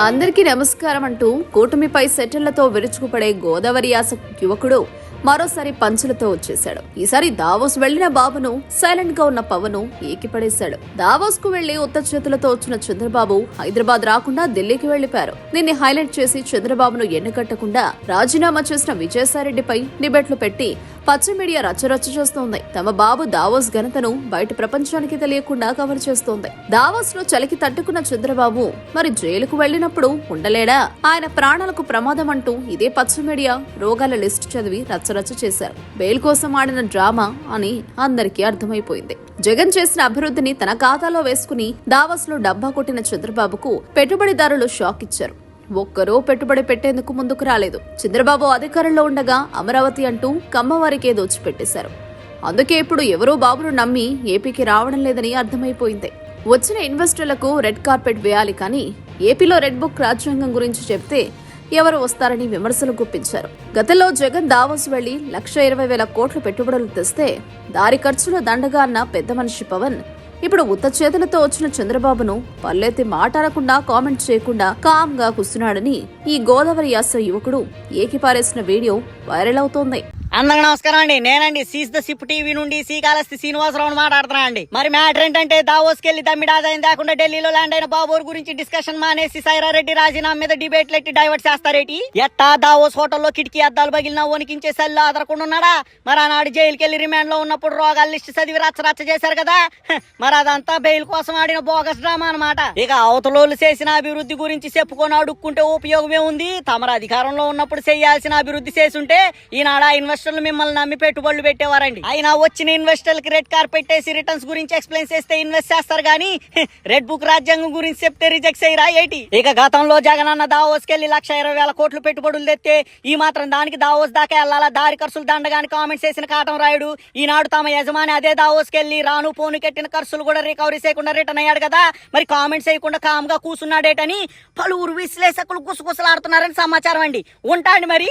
అందరికీ నమస్కారం అంటూ కూటమిపై సెటిళ్ళతో విరుచుకుపడే గోదావరి యాస యువకుడు మరోసారి పంచులతో వచ్చేశాడు. ఈసారి దావోస్ వెళ్ళిన బాబును సైలెంట్గా ఉన్న పవను ఏకిపడేశాడు. దావోస్కు వెళ్ళి ఉత్త చేతులతో వచ్చిన చంద్రబాబు హైదరాబాద్ రాకుండా ఢిల్లీకి వెళ్ళిపారు దీన్ని హైలైట్ చేసి చంద్రబాబును ఎన్నుకట్టకుండా రాజీనామా చేసిన విజయసాయిరెడ్డిపై డిబేట్లు పెట్టి పచ్చ మీడియా రచ్చరచ్చ చేస్తోంది. తమ బాబు దావోస్ ఘనతను బయట ప్రపంచానికి తెలియకుండా కవర్ చేస్తోంది. దావోస్లో చలికి తట్టుకున్న చంద్రబాబు మరి జైలుకు వెళ్ళినప్పుడు ఉండలేడా? ఆయన ప్రాణాలకు ప్రమాదం అంటూ ఇదే పచ్చ మీడియా రోగాల లిస్టు చదివి రచ్చ రచ్చరచ్చ చేశారు. బెయిల్ కోసం ఆడిన డ్రామా అని అందరికీ అర్థమైపోయింది. జగన్ చేసిన అభివృద్ధిని తన ఖాతాలో వేసుకుని దావస్లో డబ్బా కొట్టిన చంద్రబాబుకు పెట్టుబడిదారులు షాక్ ఇచ్చారు. ఒక్కరూ పెట్టుబడి పెట్టేందుకు ముందుకు రాలేదు. చంద్రబాబు అధికారంలో ఉండగా అమరావతి అంటూ కమ్మవారికే దోచిపెట్టేశారు. అందుకే ఇప్పుడు ఎవరో బాబును నమ్మి ఏపీకి రావడం లేదని అర్థమైపోయింది. వచ్చిన ఇన్వెస్టర్లకు రెడ్ కార్పెట్ వేయాలి కానీ ఏపీలో రెడ్ బుక్ రాజ్యాంగం గురించి చెప్తే ఎవరు వస్తారని విమర్శలు గుప్పించారు. గతంలో జగన్ దావోస్ వెళ్ళి లక్ష ఇరవై వేల కోట్ల పెట్టుబడులు తెస్తే దారి ఖర్చుల దండగా అన్న పెద్ద మనిషి పవన్. ఇప్పుడు ఉత్త చేతులతో వచ్చిన చంద్రబాబును పల్లెత్తి మాట్లాడకుండా కామెంట్ చేయకుండా కామ్గా కూర్చున్నాడని ఈ గోదావరి యాస యువకుడు ఏకిపారేసిన వీడియో వైరల్ అవుతోంది. అందరికి నమస్కారం అండి. నేనండి సీస్ ద సిప్ టీవీ నుండి శ్రీకాళహస్తి శ్రీనివాసరావు మాట్లాడుతున్నా అండి మరి మ్యాటర్ ఏంటంటే దావోస్ కెళ్ళి తమ్మిడి లేకుండా ఢిల్లీలో ల్యాండ్ అయిన బాబోర్ గురించి డిస్కషన్ మానేసి సైరారెడ్డి రాజీనామా మీద డిబేట్లు ఎట్టి డైవర్ట్ చేస్తారేటి? ఎట్టా దావోస్ హోటల్లో కిటికీ అద్దాలు పగిలినా వణికించే సెల్లు ఆదరకుండా మరి ఆనాడు జైలుకి వెళ్ళి రిమాండ్లో ఉన్నప్పుడు రోగాల లిస్ట్ చదివి రచ్చ రచ్చ చేశారు కదా? మరి అదంతా బెయిల్ కోసం ఆడిన బోగస్ డ్రామా అన్నమాట. ఇక అవతలోళ్ళు చేసిన అభివృద్ధి గురించి చెప్పుకొని అడుక్కుంటే ఉపయోగమే ఉంది. తమరు అధికారంలో ఉన్నప్పుడు చేయాల్సిన అభివృద్ధి చేసుంటే ఈనాడు ఇన్వెస్ట్ ఇన్వెస్టర్లు మిమ్మల్ని నమ్మి పెట్టుబడులు పెట్టేవారండి. అయినా వచ్చిన ఇన్వెస్టర్లకి రెడ్ కార్ పెట్టేసి రిటర్న్స్ గురించి ఎక్స్ప్లెయిన్ చేస్తే ఇన్వెస్ట్ చేస్తారు కానీ రెడ్ బుక్ రాజ్యాంగం గురించి చెప్తే రిజెక్ట్ చేయరా ఏంటి? ఇక గతంలో జగన్ అన్న దావోస్కెళ్ళి లక్ష ఇరవై వేల కోట్లు పెట్టుబడులు తెస్తే ఈ మాత్రం దానికి దావోస్ దాకా వెళ్ళాలా? దారి ఖర్చులు దండగాని కామెంట్స్ చేసిన కాటం రాయుడు ఈనాడు తమ యజమాని అదే దావోస్కెళ్ళి రాను పోను కట్టిన ఖర్చులు కూడా రికవరీ చేయకుండా రిటర్న్ అయ్యాడు కదా? మరి కామెంట్స్ చేయకుండా కామ్గా కూర్చున్నాడేటని పలువురు విశ్లేషకులు గుసగుసలాడుతున్నారని సమాచారం అండి. ఉంటాండి మరి.